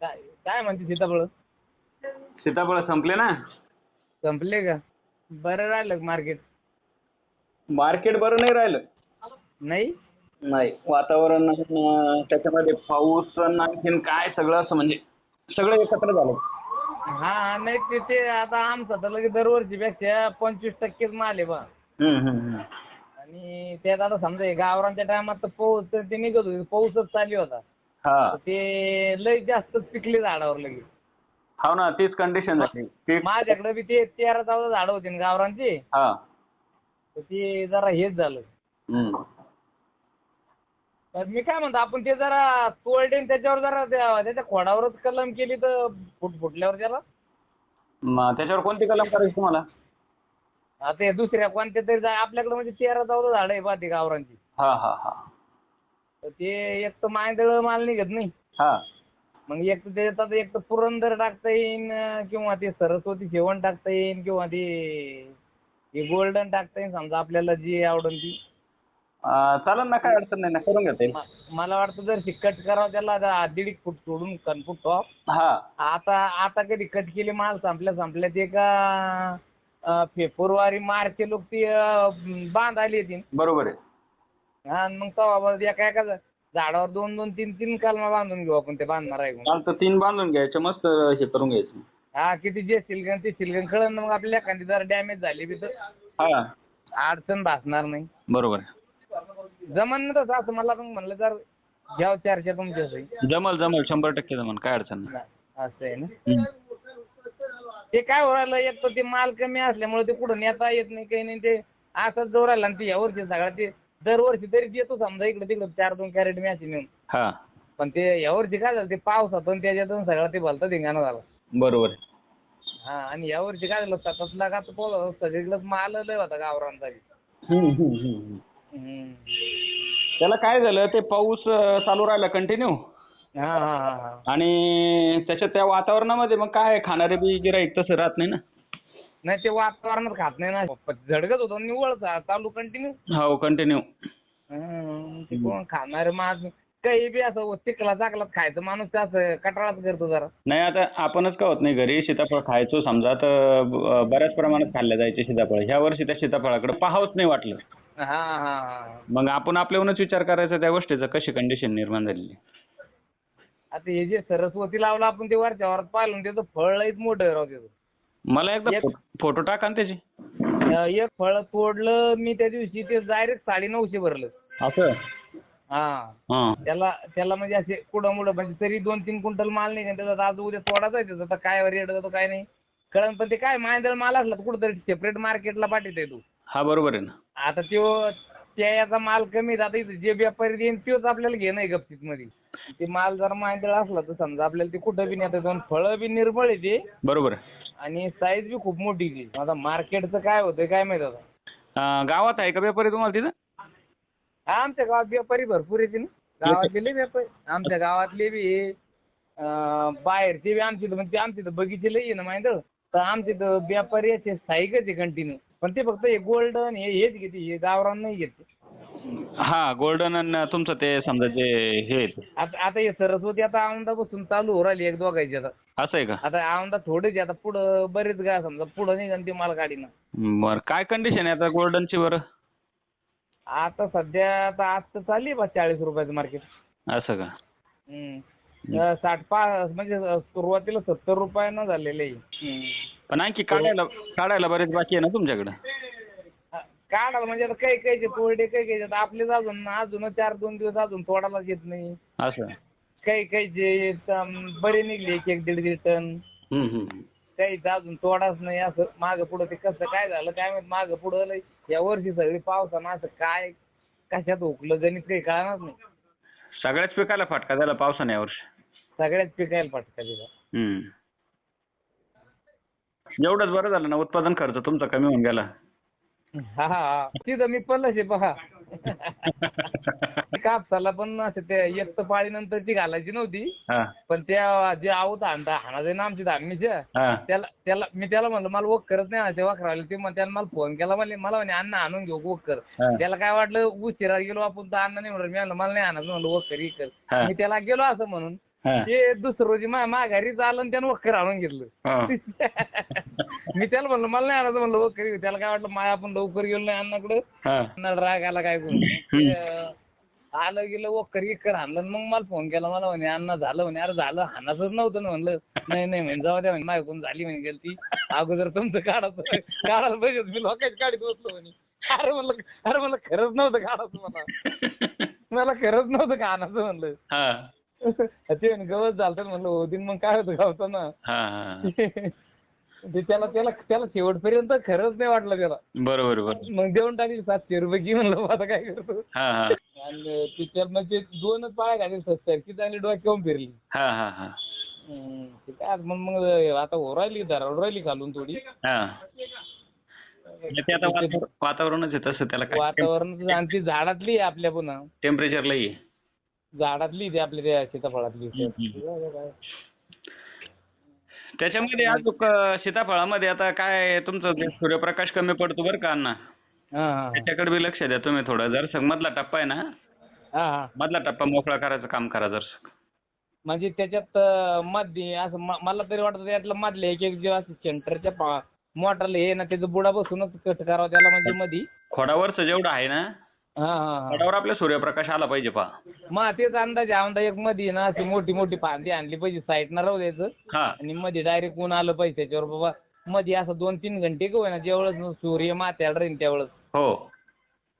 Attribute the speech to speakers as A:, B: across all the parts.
A: काय काय म्हणते सीताफळ?
B: सीताफळ संपले ना?
A: संपले का? बरं राहिलं मार्केट
B: मार्केट बरं नाही राहिलं.
A: नाही?
B: नाही वातावरण अं, त्याच्यामध्ये पाऊस अन् आणखीन काय सगळं असं म्हणजे सगळं एकत्र झालं.
A: हा नाही ते ते आता आमचं तर लगेच दरवर्षीपेक्षा पंचवीस टक्केच माल आहे बा.
B: हम्म, हम्म, हम्म.
A: आणि त्यात आता समजा हे गावरांच्या टायमात तर पाऊस तर ते निघत होते पाऊसच चालू होता
B: हा.
A: ते लय जास्तच पिकले झाडावर लगेच.
B: हो ना तीच कंडिशन झाली ते
A: माझ्याकडे बी ते तेरा चौदा झाडं होती ना गावरांची
B: हा.
A: तर ते जरा हेच झालं.
B: हम्म.
A: तर मी काय म्हणतो आपण ते जरा तोडले आणि त्याच्यावर जरा त्या- त्याच्या खोडावरच कलम केली तर फुट फुटल्यावर त्याला?
B: मग त्याच्यावर कोणती कलम करायची तुम्हाला?
A: आता ते दुसऱ्या कोणत्या तरी जा- आपल्याकडे म्हणजे तेरा चौदा झाडं आहे बा ती गावरांची
B: हा हा हा.
A: तर ते एक तर मांदळ माल निघत नाही.
B: हा.
A: मग एक तर त्याच्यात आता एक तर पुरंदर टाकता येईन अं, किंवा ते सरस्वती जेवण टाकता येईन किंवा ते हे गोल्डन टाकता येईन समजा आपल्याला जी आवडेल ती.
B: अं, चालेल ना काय अडचण नाही ना करून घेता. येईल
A: म- मला वाटतं जर कट करावं त्याला आता दीड एक फूट सोडून कन फूट टॉप
B: हा.
A: आता आता कधी कट केले माल संपल्या संपल्या ते का अं, फेब्रुवारी मार्च लोक ती अं, बांध आली येतील.
B: बरोबर आहे.
A: हा आणि मग तेव्हा एका एका झाडावर दोन दोन तीन तीन कलमा बांधून घेऊ आपण ते बांधणार आहे
B: तर तीन बांधून घ्यायचे मस्त हे करून घ्यायचं.
A: हा किती जे सिलगन ते सिलगन कळलं ना मग आपल्याला एखादी जर डॅमेज झाली बी तर
B: हा.
A: अडचण भासणार नाही.
B: बरोबर आहे.
A: जमन ना तसं असं मला पण म्हणलं जर घ्याव चर्चा तुमच्याशी
B: जमल जमल शंभर टक्के जमल काय अडचण नाही.
A: असं आहे ना.
B: हम्म.
A: ते काय हो राहिलं एक तर ते माल कमी असल्यामुळे ते कुठं नेता येत नाही काही नाही ते असंच जोर राहिलं आणि ते यावर्षी सगळं ते दरवर्षी तरी येतो समजा इकडे तिकडे चार दोन कॅरेट मॅच नेऊन.
B: हा.
A: पण ते यावर्षी काय झालं ते पावसातून त्याच्यातून सगळं ते भलतं धिंगाणं झालं.
B: बरोबर.
A: हा आणि यावर्षी काय झालं सतत लागात पोल सगळीकडंच माल लय होता गावरांचा बी.
B: हम्म, हम्म, हम्म.
A: हम्म.
B: त्याला काय झालं ते पाऊस अं, चालू राहिला कंटिन्यू
A: हा हा हा हा.
B: आणि त्याच्यात त्या वातावरणामध्ये मग काय खाणारे बी गिराईक तसं राहत नाही ना.
A: नाही ते वातावरणात खात नाही ना. झडगत होतं निव्वळ चा- चालू कंटिन्यू
B: हो कंटिन्यू
A: कोण खाणार माणूस काही बी असं चिखला चाकलात खायचं माणूस असं कटाळाच करतो जरा.
B: नाही आता आपणच का होत नाही घरी? सीताफळ खायचो समजा तर बऱ्याच प्रमाणात खाल्ले जायचे सीताफळ. ह्या वर्षी त्या सीताफळाकडे पाहावंच नाही वाटलं.
A: हा हा हा.
B: मग आपण आपल्याहूनच विचार करायचा त्या गोष्टीचा कशी कंडिशन निर्माण झालेली?
A: आता हे जे सरस्वती लावलं आपण ते वरच्या वरात पाहिलं त्याचं फळ लईच मोठं राव त्याचं.
B: मला एकदा
A: एक-
B: फोटो टाका ना त्याचे.
A: अं, एक फळ तोडलं मी त्या दिवशी ते डायरेक्ट साडे नऊशे भरलं.
B: असं?
A: हा.
B: हां.
A: त्याला त्याला म्हणजे असे कुठं मुडं म्हणजे तरी दोन तीन क्विंटल माल नाही त्याचा आज उद्या तोडायचा आहे त्याचा आता काय रेट जातो काय नाही. कळण पण ते काय मांदळ माल असला तर कुठंतरी सेपरेट मार्केटला पाठवतोय तू.
B: हा बरोबर आहे ना.
A: आता त्यो त्या याचा माल कमी आहे. आता इथं जे व्यापारी देईन त्योच आपल्याला घेणं आहे गपचीत मध्ये. ते माल जर मांदळ असला तर समजा आपल्याला ते कुठं बी नेता दोन फळं बी निर्मळ आहे ते.
B: बरोबर. आहे
A: आणि साईज बी खूप मोठी ती. आता मार्केटचं काय होतंय काय माहीत आता?
B: अं, गावात आहे का व्यापारी तुम्हाला तिथं?
A: हा, आमच्या गावात व्यापारी भरपूर येते ना. गावातले लय व्यापारी. आमच्या गावातले बी आहे. अं, बाहेरचे बी आमच्या इथं म्हणजे आमच्या इथं बगीचे लई आहे ना माहिती तर आमच्या इथं व्यापारी असे स्थायिकच आहे कंटिन्यू पण ते फक्त हे गोल्डन हे हेच घेते हे गावरान नाही घेते
B: हा गोल्डन आणि तुमचं ते समजा जे हे.
A: आता आता हे सरस्वती आता औंधापासून चालू हो राहिली एक दोघायची आता.
B: असं आहे का?
A: आता औंधा थोडेच आहे आता पुढं बरेच गा समजा पुढं नाही ते माल गाडीनं.
B: बरं काय कंडिशन आहे आता गोल्डनची बरं?
A: आता सध्या आता आज तर चालली आहे बा चाळीस रुपयाचं मार्केट
B: असं का?
A: साठ पाच म्हणजे सुरुवातीला सत्तर रुपयानं झालेलं आहे.
B: पण आणखी काढायला काढायला बरेच बाकी आहे ना तुमच्याकडं?
A: काढायला म्हणजे आता काही काही कोरडे काही काही आपलेच अजून अजून चार दोन दिवस अजून तोडायलाच येत नाही.
B: असं
A: काही काही जे बरे निघले एक एक दीड दीड टन.
B: हम्म, हम्म.
A: काही अजून तोडाच नाही. असं मागं पुढं ते कसं काय झालं काय माहीत? मागं पुढं लय या वर्षी सगळी पावसानं असं काय कशात हुकलं गणित काही कळणारच नाही.
B: सगळ्याच पिकाला फटका झाला पावसाने यावर्षी
A: सगळ्याच पिकायला फटका दिला.
B: हम्म. एवढंच बरं झालं ना उत्पादन खर्च तुमचा कमी होऊन गेला.
A: हा हा. तिथं मी पडलंच आहे पहा. कापसाला पण असं ते एक तर पाळीनंतरची घालायची नव्हती.
B: हा.
A: पण त्या जे आवत हाणता हाणाचे ना आमची धामीच्या
B: हा.
A: त्याला त्याला मी त्याला म्हणलं मला वक करत नाही ते वखरावले ते मग त्यानं मला फोन केला म्हणले मला म्हणे अण्णा आणून घेऊ वक कर
B: हा.
A: त्याला काय वाटलं उशिरा गेलो आपण तर अण्णा नाही म्हणलं मी म्हणलं मला नाही आणायचं. म्हणलं वक कर ही कर.
B: हा.
A: मी त्याला गेलो असं म्हणून. ते दुसरं रोजी मा माघारी आलं आणि त्यानं वक्कर आणून घेतलं. मी त्याला म्हणलं मला नाही आणायचं म्हणलं वक्कर त्याला काय वाटलं माय आपण लवकर गेलो नाही अण्णाकडे. अण्णाला राग आला काय करू? ते, अं, आलं गेलं वक्कर इक्कर आणलं आणि मग मला फोन केला मला म्हणे अण्णा झालं म्हणे. अरे झालं हाणाचंच नव्हतं ना म्हणलं. नाही नाही म्हणे जाऊ द्या म्हणे माझ्याकडून झाली म्हणे गेली ती. अगोदर तुमचं काढायचं काढायला पाहिजे. मी लोकांची गाडीत बसलो म्हणे. अरे म्हणलं अरे म्हणलं खरंच नव्हतं काढायचं मला मला खरंच नव्हतं का आणायचं म्हणलं. ते गवत झालं म्हणलं होतीन मग काय होतं गावचं ना
B: हा, हा.
A: ते त्याला त्याला त्याला शेवटपर्यंत खरंच नाही वाटलं त्याला.
B: बरोबर बरोबर.
A: मग देऊन टाकली सातशे रुपये घे म्हणलं आता काय करतो?
B: हा हा.
A: आणि म्हणजे दोनच पाय घालेल सस्त्या की चांगली डोक्यावून फिरली.
B: हा हा हा.
A: ते काय मग मग आता हो राहिली धरावर राहिली घालून थोडी.
B: हा. ते आता वातावरण- वातावरणच आहे तसं त्याला
A: वातावरण आणि ती झाडातली आहे आपल्या पुन्हा.
B: टेम्परेचर लई आहे.
A: झाडातली ती आपल्या त्या सीताफळातली
B: त्याच्यामध्ये अजून सीताफळामध्ये आता काय तुमचं जे सूर्यप्रकाश कमी पडतो बरं का अण्णा? त्याच्याकडे बी लक्ष द्या तुम्ही थोडं. जर मधला टप्पा आहे ना
A: हा हा.
B: मधला टप्पा मोकळा करायचं काम करा जर
A: म्हणजे त्याच्यात मध्ये असं मला तरी वाटतं त्यातलं मधले एक एक जे असं सेंटरच्या मोटरला हे ना त्याचं बुडा बसूनच कट करावं त्याला म्हणजे मधी.
B: खोडावरचं जेवढं आहे ना
A: हा हा
B: खोडावर आपल्या सूर्यप्रकाश आला पाहिजे पहा.
A: मग तेच अंदाज अंदाज एक मध्ये ना अशी मोठी मोठी फांदी आणली पाहिजे साईडनं राहू द्यायचं.
B: हा.
A: आणि मध्ये डायरेक्ट ऊन आलं पाहिजे त्याच्यावर बाबा. मध्ये असं दोन तीन घंटे का होईना जेवढंच सूर्य माथ्याला राहील तेवढंच.
B: हो.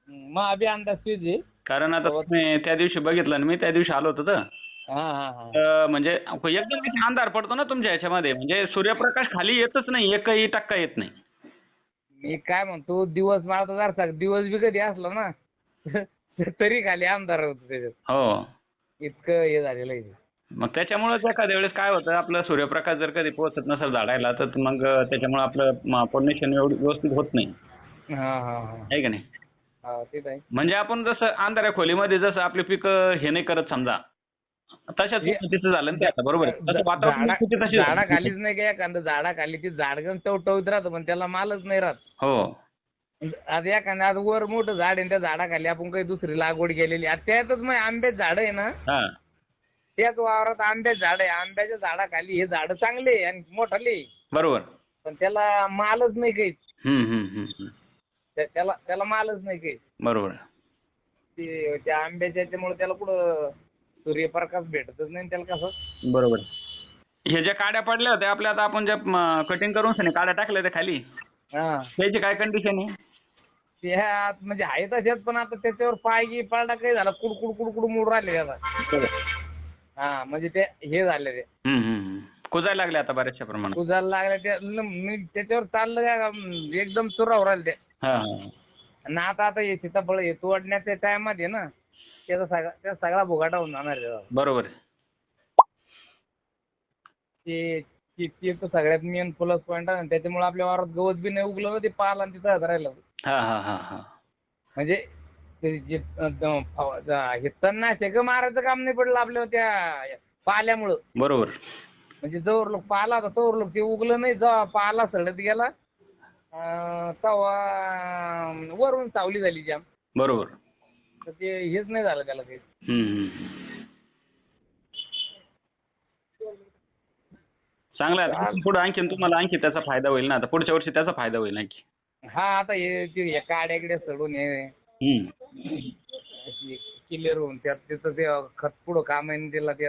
A: मग अभि अंदाज आहे.
B: कारण आता तुम्ही त्या दिवशी बघितलं ना मी त्या दिवशी आलो होतो तर.
A: हा हा हा.
B: तर म्हणजे एकदम किती अंधार पडतो ना तुमच्या ह्याच्यामध्ये म्हणजे सूर्यप्रकाश खाली येतच नाही एकही टक्का येत नाही.
A: मी काय म्हणतो दिवस मला तर जरा सांग दिवस बी कधी असला ना तरी खाली अंधार होतो त्याच्यात.
B: हो.
A: इतकं हे झालेलं आहे. ते.
B: मग त्याच्यामुळेच एखाद्या वेळेस काय होतं आपलं सूर्यप्रकाश जर कधी पोहोचत नसेल झाडायला तर मग त्याच्यामुळे आपलं पोल्युशन एवढं व्यवस्थित होत नाही.
A: हा हा हा.
B: आहे का नाही?
A: हा आहे.
B: म्हणजे आपण जसं अंधाऱ्या खोलीमध्ये जसं आपली पिकं हे नाही करत समजा तशाच
A: हे-
B: पद्धतीचं झालं ना ते आता बरोबर आहे. तसं वातावरण
A: झाडा
B: स्थिती तशी
A: झाडा खालीच नाही का एखादं झाडा खाली ती झाडगण टवटवीत राहतं पण त्याला मालच नाही राहत.
B: हो.
A: आता एखादं आता वर मोठं झाड आहे आणि त्या झाडाखाली आपण काही दुसरी लागवड केलेली आता त्यातच मग आंब्याचं झाड आहे ना?
B: हा.
A: त्याच वावरात आंब्याचं झाड आहे. आंब्याच्या झाडाखाली हे झाड चांगले आहे आणि मोठाले आहे.
B: बरोबर.
A: पण त्याला मालच नाही काही.
B: हम्म, हम्म, हम्म, हम्म.
A: त्या- त्याला त्याला मालच नाही काही.
B: बरोबर.
A: ते त्या आंब्याच्या याच्यामुळे त्याला कुठं सूर्यप्रकाश भेटतच नाही आणि त्याला कसं?
B: बरोबर. हे ज्या काड्या पडल्या होत्या आपल्या आता आपण ज्या कटिंग करून सनी काड्या टाकल्या होत्या खाली.
A: हा.
B: त्याची काय कंडिशन आहे?
A: ते ह्या म्हणजे आहे तशाच पण आता त्याच्यावर पाय गी पाळला काही झाला कुडकुड कुडकुड मोड राहिले आता. हा म्हणजे ते हे झाले ते.
B: कुजायला लागले आता बऱ्याचशा प्रमाणात.
A: कुजायला लागले ते ल- मी त्याच्यावर चाललं काय अं, एकदम चुरावर राहिले ते.
B: हा हा.
A: आणि आता आता हे सीताफळ हे तोडण्याच्या टायमात आहे ना त्याचा सगळा त्याचा सगळा भुगाटा होऊन जाणार आहे त्याचा.
B: बरोबर आहे.
A: ते ते ते तर सगळ्यात मेन प्लस पॉईंट आहे. आणि त्याच्यामुळे आपल्या वावरात गवत बी नाही उगलं ना ते पाला आणि तिथं राहिलं.
B: हा हा हा हा.
A: म्हणजे ते जे हे तणनाशक मारायचं काम नाही पडलं आपल्या त्या पाल्यामुळं.
B: बरोबर.
A: म्हणजे जवळ लोक पाला होता तोवर लोक ते उगलं नाही जेव्हा पाला सडत गेला. अं, तेव्हा वरून सावली झाली जाम.
B: बरोबर.
A: तर ते हेच नाही झालं त्याला काही.
B: हम्म, हम्म, हम्म. चांगलं आहे. आता पुढे आणखीन तुम्हाला आणखी त्याचा फायदा होईल ना. आता पुढच्या वर्षी त्याचा फायदा होईल आणखी.
A: हा आता हे ते हे काड्याकडे सडून हे
B: हम्म.
A: क्लिअर होऊन त्यात तिथं ते खत पुढं काम आहे ना त्याला ते